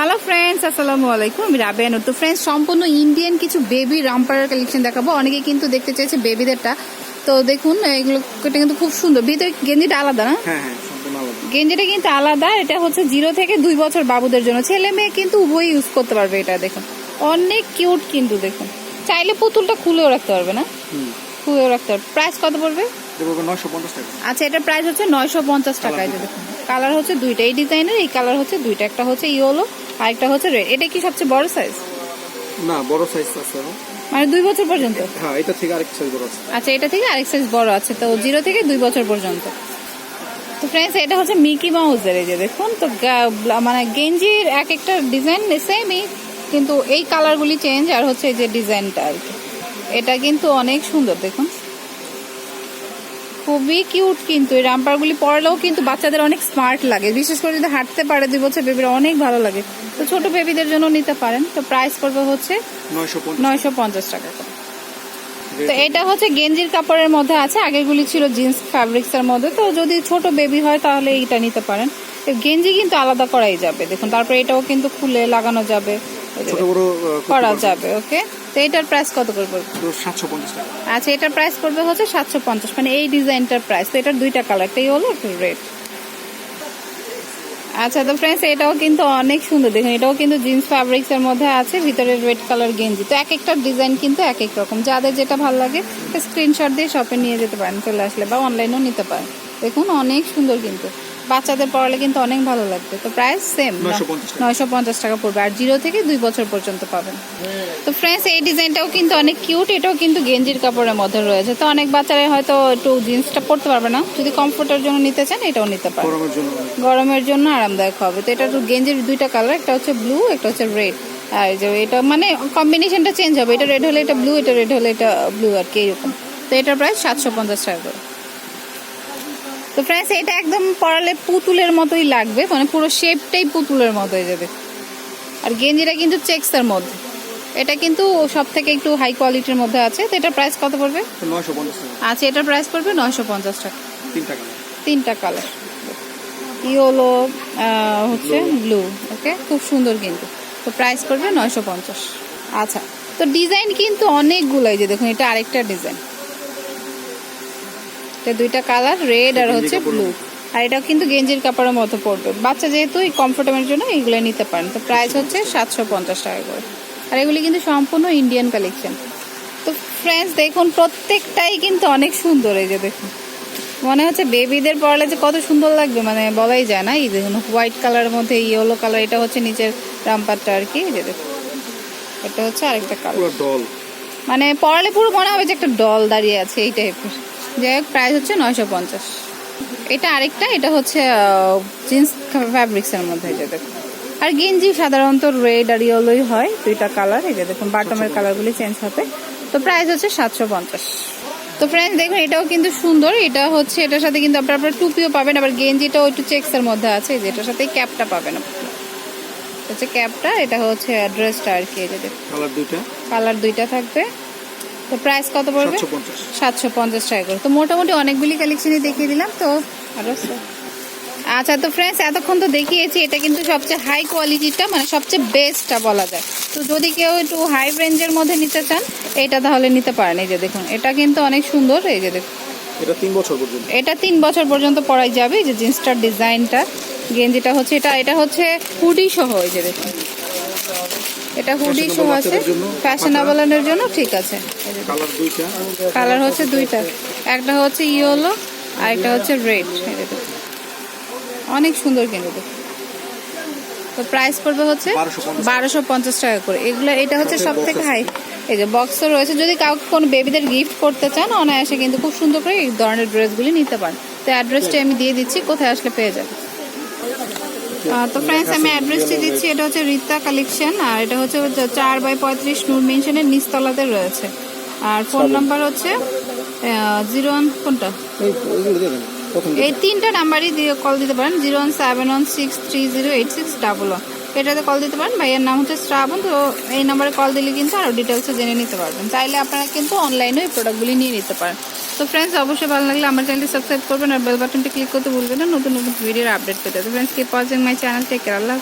Hello friends আসসালামু আলাইকুম আমি রাবেয়া। তো ফ্রেন্ডস সম্পূর্ণ ইন্ডিয়ান কিছু বেবি রামপারের কালেকশন দেখাবো। অনেকে কিন্তু দেখতে চাইছে বেবিদেরটা তো দেখুন এগুলো এটা কিন্তু খুব সুন্দর। ভিতরে গেঞ্জিটা আলাদা না? হ্যাঁ হ্যাঁ গেঞ্জিটা কিন্তু আলাদা। এটা হচ্ছে জিরো থেকে দুই বছর বাবুদের জন্য। ছেলে মেয়ে কিন্তু উভয়ই ইউজ করতে পারবে এটা দেখুন। অনেক কিউট কিন্তু দেখুন। চাইলে পুতুলটা খুলেও রাখতে পারবে না? খুলেও রাখতে পারবে। প্রাইস কত পড়বে? আচ্ছা এটার প্রাইস হচ্ছে নয়শো পঞ্চাশ টাকা। এই যে দেখুন। কালার হচ্ছে দুইটা। এই ডিজাইনের এই কালার হচ্ছে দুইটা। একটা হচ্ছে ইয়েলো আর একটা হচ্ছে রেড এটা কি সবচেয়ে বড় সাইজ না বড় সাইজ আছে মানে দুই বছর পর্যন্ত? হ্যাঁ এটা থেকে আরেক সাইজ বড় আছে। আচ্ছা এটা থেকে আরেক সাইজ বড় আছে তো জিরো থেকে দুই বছর পর্যন্ত। তো ফ্রেন্ডস এটা হচ্ছে মিকি মাউসের এই যে দেখুন তো মানে গেঞ্জির এক একটা ডিজাইন সেমই কিন্তু এই কালারগুলি চেঞ্জ আর হচ্ছে এই যে ডিজাইনটা আর কি। এটা কিন্তু অনেক সুন্দর দেখুন। খুবই কিউট কিন্তু এই রামপারগুলি পরলেও কিন্তু বাচ্চাদের অনেক স্মার্ট লাগে। বিশেষ করে যদি হাঁটতে পারে দুই বছর বেবির অনেক ভালো লাগে। তো ছোট বেবিদের জন্য নিতে পারেন। তো প্রাইস পড়বে হচ্ছে নয়শো পঞ্চাশ। টাকা করে। তো এটা হচ্ছে গেঞ্জির কাপড়ের মধ্যে আছে। আগেরগুলি ছিল জিন্স ফ্যাব্রিক্স এর মধ্যে। তো যদি ছোট বেবি হয় তাহলে এইটা নিতে পারেন। তো গেঞ্জি কিন্তু আলাদা করাই যাবে। দেখুন তারপরে এটাও কিন্তু খুলে লাগানো যাবে। ছোট বড় আহ, করা যাবে ওকে তো এটার প্রাইস কত করে পড়বে? সাতশো পঞ্চাশ টাকা। আচ্ছা এটার প্রাইস পড়বে হচ্ছে সাতশো পঞ্চাশ মানে এই ডিজাইনটার প্রাইস তো এটার দুইটা কালার একটাই হলো একটা রেড আচ্ছা তো ফ্রেন্ডস এটাও কিন্তু অনেক সুন্দর। দেখুন এটাও কিন্তু জিন্স ফ্যাব্রিক্স এর মধ্যে আছে ভিতরে রেড কালার গেঞ্জি। তো এক একটা ডিজাইন কিন্তু এক এক রকম। যাদের যেটা ভালো লাগে স্ক্রিনশট দিয়ে শপে নিয়ে যেতে পারেন চলে আসলে বা অনলাইনেও নিতে পারেন। দেখুন অনেক সুন্দর কিন্তু। বাচ্চাদের পড়ালে কিন্তু অনেক ভালো লাগবে। তো প্রাইস সেম নয়শো পঞ্চাশ টাকা। পড়বে আর জিরো থেকে দুই বছর পর্যন্ত পাবেন। তো ফ্রেন্ডস এই ডিজাইনটাও কিন্তু অনেক কিউট এটাও কিন্তু গেঞ্জির কাপড়ের মধ্যে রয়েছে। তো অনেক বাচ্চারা হয়তো একটু জিন্সটা পরতে পারবে না। যদি কমফোর্টের জন্য নিতে চান এটাও নিতে পারেন গরমের জন্য। আরামদায়ক হবে। তো এটা গেঞ্জির দুইটা কালার একটা হচ্ছে ব্লু একটা হচ্ছে রেড আর যে এটা মানে কম্বিনেশনটা চেঞ্জ হবে। এটা রেড হলে এটা ব্লু এটা রেড হলে এটা ব্লু আর কি এরকম তো এটার প্রায় সাতশো পঞ্চাশ টাকা করে। তো ফ্রেন্ডস এটা একদম পরালে পুতুলের মতোই লাগবে মানে পুরো শেপটাই পুতুলের মতো হয়ে যাবে। আর গেঞ্জিটা কিন্তু চেক্সের মধ্যে। এটা কিন্তু সব থেকে একটু হাই কোয়ালিটির মধ্যে আছে। তো এটার প্রাইস কত পড়বে? আচ্ছা এটার প্রাইস পড়বে নয়শো পঞ্চাশ টাকা। তিন টাকা তিনটা কালার ইয়েলো হচ্ছে ব্লু ওকে খুব সুন্দর কিন্তু। তো প্রাইস পড়বে নয়শো পঞ্চাশ। আচ্ছা তো ডিজাইন কিন্তু অনেকগুলোই যে দেখুন এটা আরেকটা ডিজাইন দুইটা কালার রেড আর হচ্ছে ব্লু। আর এটাও কিন্তু গেঞ্জির কাপড়ের মতো পড়বে বাচ্চা যেহেতু এই কমফোর্টেবলের জন্য এইগুলো নিতে পারেন। তো প্রাইস হচ্ছে সাতশো পঞ্চাশ টাকা করে। আর এগুলি কিন্তু সম্পূর্ণ ইন্ডিয়ান কালেকশন তো ফ্রেন্ডস দেখুন প্রত্যেকটাই কিন্তু অনেক সুন্দর এই যে দেখুন। মনে হচ্ছে বেবিদের পরলে যে কত সুন্দর লাগবে মানে বলাই যায় না। এই দেখুন হোয়াইট কালারের মধ্যে ইয়েলো কালার এটা হচ্ছে নিচের রামপারটা আর কি এই যে দেখুন। এটা হচ্ছে আরেকটা কালার মানে পড়ালে পুরো মনে হবে যে একটা ডল দাঁড়িয়ে আছে এই টাইপের যাই হোক প্রাইস হচ্ছে নয়শো পঞ্চাশ। এটা আরেকটা এটা হচ্ছে জিন্স ফ্যাব্রিক্সের মধ্যে এই যে দেখুন। আর গেঞ্জি সাধারণত রেড আর ইয়েলোই হয় দুইটা কালার এই যে দেখুন বাটমের কালারগুলি চেঞ্জ হবে। তো প্রাইস হচ্ছে সাতশো পঞ্চাশ। তো ফ্রেন্ডস দেখুন এটাও কিন্তু সুন্দর এটা হচ্ছে এটার সাথে কিন্তু আপনার আপনার টুপিও পাবেন আবার গেঞ্জিটাও একটু চেক্সের মধ্যে আছে এই যে এটার সাথে ক্যাপটা পাবেন হচ্ছে ক্যাপটা এটা হচ্ছে ড্রেসটা আর কি এই যে দেখুন। কালার দুইটা? কালার দুইটা থাকবে। তো প্রাইস কত পড়বে? সাতশো পঞ্চাশ। টাকা করে। তো মোটামুটি অনেকগুলি কালেকশনই দেখিয়ে দিলাম তো আরও আছে। আচ্ছা তো ফ্রেন্ডস এতক্ষণ তো দেখিয়েছি এটা কিন্তু সবচেয়ে হাই কোয়ালিটিটা মানে সবচেয়ে বেস্টটা বলা যায়। তো যদি কেউ একটু হাই রেঞ্জের মধ্যে নিতে চান এটা তাহলে নিতে পারেন। এই যে দেখুন এটা কিন্তু অনেক সুন্দর এই যে দেখুন। এটা তিন বছর পর্যন্ত। এটা তিন বছর পর্যন্ত পরাই যাবে এই যে জিন্সটার ডিজাইনটা গেঞ্জিটা হচ্ছে এটা এটা হচ্ছে হুডি সহ এই যে দেখুন। এটা হুডি সহ আছে। ফ্যাশনেবলের জন্য ঠিক আছে। কালার হচ্ছে দুইটা। একটা হচ্ছে ইয়েলো আর একটা হচ্ছে রেড। অনেক সুন্দর কিন্তু। তো প্রাইস পড়বে হচ্ছে বারোশো পঞ্চাশ। টাকা করে। এগুলো এটা হচ্ছে সব থেকে হাই এই যে বক্সও রয়েছে। যদি কাউকে কোনো বেবিদের গিফট করতে চান অনায়াসে কিন্তু খুব সুন্দর করে এই ধরনের ড্রেসগুলি নিতে পারেন। তো অ্যাড্রেসটা আমি দিয়ে দিচ্ছি কোথায় আসলে পেয়ে যাবেন। আহ, তো ফ্রেন্ডস আমি অ্যাড্রেসটি দিচ্ছি। এটা হচ্ছে রিতা কালেকশন আর এটা হচ্ছে চার বাই পঁয়ত্রিশ নূর মেনশনের নিচতলাতে রয়েছে। আর ফোন নাম্বার হচ্ছে জিরো ওয়ান কোনটা? এই তিনটা নাম্বারই দিয়ে কল দিতে পারেন zero one seven one six three zero eight six double one এটাতে কল দিতে পারেন ভাইয়ের নাম হচ্ছে শ্রাবণ তো এই নাম্বারে কল দিলে কিন্তু আরও ডিটেলসে জেনে নিতে পারবেন। চাইলে আপনারা কিন্তু অনলাইনেও এই প্রোডাক্টগুলি নিয়ে নিতে পারেন। তো ফ্রেন্ডস অবশ্যই ভালো লাগলে আমার চ্যানেলটি সাবস্ক্রাইব করবেন আর বেল বাটনটি ক্লিক করতে ভুলবেন না। নতুন নতুন ভিডিওর আপডেট পেতে। তো friends keep watching my channel care Allah